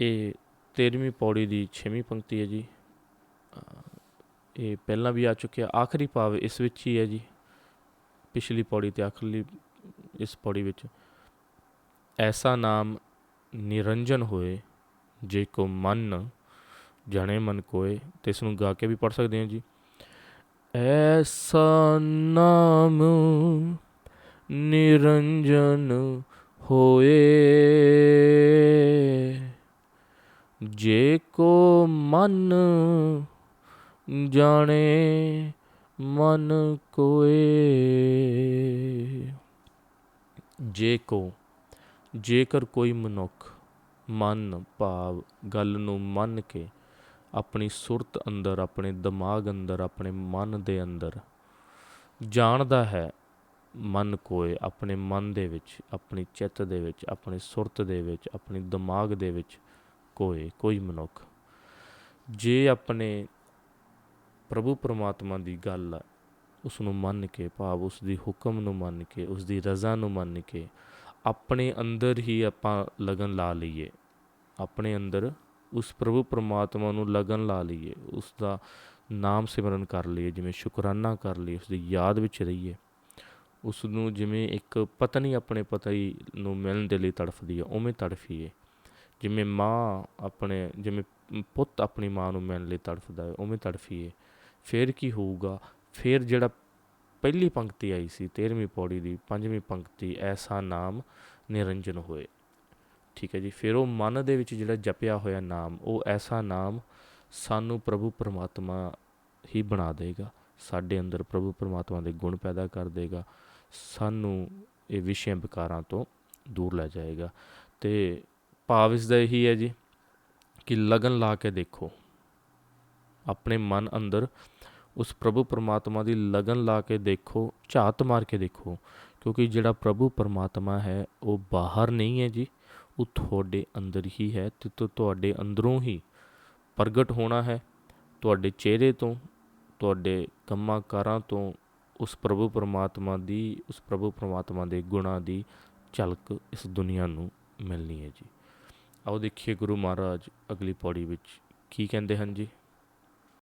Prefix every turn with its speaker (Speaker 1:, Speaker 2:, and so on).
Speaker 1: ਇਹ 13ਵੀਂ ਪੌੜੀ ਦੀ 6ਵੀਂ ਪੰਕਤੀ ਹੈ ਜੀ। ਇਹ ਪਹਿਲਾਂ ਵੀ ਆ ਚੁੱਕਿਆ, ਆਖਰੀ ਭਾਵ ਇਸ ਵਿੱਚ ਹੀ ਹੈ ਜੀ। ਪਿਛਲੀ ਪੌੜੀ ਤੇ ਆਖਰੀ ਇਸ ਪੌੜੀ ਵਿੱਚ। ਐਸਾ ਨਾਮ ਨਿਰੰਜਨ ਹੋਏ, ਜੇ ਕੋ ਮਨ ਜਾਣੇ ਮਨ ਕੋਏ, ਤੇ ਇਸ ਨੂੰ ਗਾ ਕੇ ਵੀ ਪੜ ਸਕਦੇ ਹਾਂ ਜੀ। ਐਸਾ ਨਾਮ ਨਿਰੰਜਨ ਹੋਏ ਜੇ ਕੋ ਮਨ ਜਾਣੇ, ਮਨ ਕੋਏ। ਜੇ ਕੋ, ਜੇਕਰ ਕੋਈ ਮਨੁੱਖ ਮਨ, ਭਾਵ, ਗੱਲ ਨੂੰ ਮੰਨ ਕੇ ਆਪਣੀ ਸੁਰਤ ਅੰਦਰ, ਆਪਣੇ ਦਿਮਾਗ ਅੰਦਰ, ਆਪਣੇ ਮਨ ਦੇ ਅੰਦਰ ਜਾਣਦਾ ਹੈ, ਮਨ ਕੋਏ, ਆਪਣੇ ਮਨ ਦੇ ਵਿੱਚ, ਆਪਣੀ ਚਿੱਤ ਦੇ ਵਿੱਚ, ਆਪਣੀ ਸੁਰਤ ਦੇ ਵਿੱਚ, ਆਪਣੀ ਦਿਮਾਗ ਦੇ ਵਿੱਚ ਕੋਏ ਕੋਈ ਮਨੁੱਖ। ਜੇ ਆਪਣੇ ਪ੍ਰਭੂ ਪਰਮਾਤਮਾ ਦੀ ਗੱਲ ਆ ਉਸ ਨੂੰ ਮੰਨ ਕੇ, ਭਾਵ ਉਸ ਦੀ ਹੁਕਮ ਨੂੰ ਮੰਨ ਕੇ ਉਸ ਦੀ ਰਜ਼ਾ ਨੂੰ ਮੰਨ ਕੇ ਆਪਣੇ ਅੰਦਰ ਹੀ ਆਪਾਂ ਲਗਨ ਲਾ ਲਈਏ, ਆਪਣੇ ਅੰਦਰ ਉਸ ਪ੍ਰਭੂ ਪਰਮਾਤਮਾ ਨੂੰ ਲਗਨ ਲਾ ਲਈਏ ਉਸ ਦਾ ਨਾਮ ਸਿਮਰਨ ਕਰ ਲਈਏ, ਜਿਵੇਂ ਸ਼ੁਕਰਾਨਾ ਕਰ ਲਈਏ ਉਸ ਦੀ ਯਾਦ ਵਿੱਚ ਰਹੀਏ ਉਸ ਨੂੰ ਜਿਵੇਂ ਇੱਕ ਪਤਨੀ ਆਪਣੇ ਪਤੀ ਨੂੰ ਮਿਲਣ ਦੇ ਲਈ ਤੜਫਦੀ ਹੈ, ਉਵੇਂ ਤੜਫੀਏ। ਜਿਵੇਂ ਮਾਂ ਆਪਣੇ, ਜਿਵੇਂ ਪੁੱਤ ਆਪਣੀ ਮਾਂ ਨੂੰ ਮਿਲਣ ਲਈ ਤੜਫਦਾ ਹੈ, ਉਵੇਂ ਤੜਫੀਏ। ਫਿਰ ਕੀ ਹੋਊਗਾ? ਫਿਰ ਜਿਹੜਾ ਪਹਿਲੀ ਪੰਕਤੀ ਆਈ ਸੀ 13ਵੀਂ ਪੌੜੀ ਦੀ ਪੰਜਵੀਂ ਪੰਕਤੀ, ਐਸਾ ਨਾਮ ਨਿਰੰਜਨ ਹੋਏ। ਠੀਕ ਹੈ ਜੀ, ਫਿਰ ਉਹ ਮਨ ਦੇ ਵਿੱਚ ਜਿਹੜਾ ਜਪਿਆ ਹੋਇਆ ਨਾਮ, ਉਹ ਐਸਾ ਨਾਮ ਸਾਨੂੰ ਪ੍ਰਭੂ ਪਰਮਾਤਮਾ ਹੀ ਬਣਾ ਦੇਗਾ। ਸਾਡੇ ਅੰਦਰ ਪ੍ਰਭੂ ਪਰਮਾਤਮਾ ਦੇ ਗੁਣ ਪੈਦਾ ਕਰ ਦੇਗਾ। ਸਾਨੂੰ ਇਹ ਵਿਸ਼ੇ ਵਿਕਾਰਾਂ ਤੋਂ ਦੂਰ ਲੈ ਜਾਏਗਾ। ਤੇ ਭਾਵ ਇਸ ਦਾ ਇਹੀ ਹੈ ਜੀ ਕਿ ਲਗਨ ਲਾ ਕੇ ਦੇਖੋ। ਆਪਣੇ ਮਨ ਅੰਦਰ ਉਸ ਪ੍ਰਭੂ ਪਰਮਾਤਮਾ ਦੀ ਲਗਨ ਲਾ ਕੇ ਦੇਖੋ, ਝਾਤ ਮਾਰ ਕੇ ਦੇਖੋ, ਕਿਉਂਕਿ ਜਿਹੜਾ ਪ੍ਰਭੂ ਪਰਮਾਤਮਾ ਹੈ, ਉਹ ਬਾਹਰ ਨਹੀਂ ਹੈ ਜੀ, ਉਹ ਤੁਹਾਡੇ ਅੰਦਰ ਹੀ ਹੈ ਤੇ ਤੁਹਾਡੇ ਅੰਦਰੋਂ ਹੀ ਪ੍ਰਗਟ ਹੋਣਾ ਹੈ। ਤੁਹਾਡੇ ਚਿਹਰੇ ਤੋਂ, ਤੁਹਾਡੇ ਕੰਮਾਂ ਕਾਰਾਂ ਤੋਂ ਉਸ ਪ੍ਰਭੂ ਪਰਮਾਤਮਾ ਦੀ, ਉਸ ਪ੍ਰਭੂ ਪਰਮਾਤਮਾ ਦੇ ਗੁਣਾਂ ਦੀ ਝਲਕ ਇਸ ਦੁਨੀਆ ਨੂੰ ਮਿਲਣੀ ਹੈ ਜੀ। ਆਓ ਦੇਖੀਏ ਗੁਰੂ ਮਹਾਰਾਜ ਅਗਲੀ ਪੌੜੀ ਵਿੱਚ ਕੀ ਕਹਿੰਦੇ ਹਨ ਜੀ?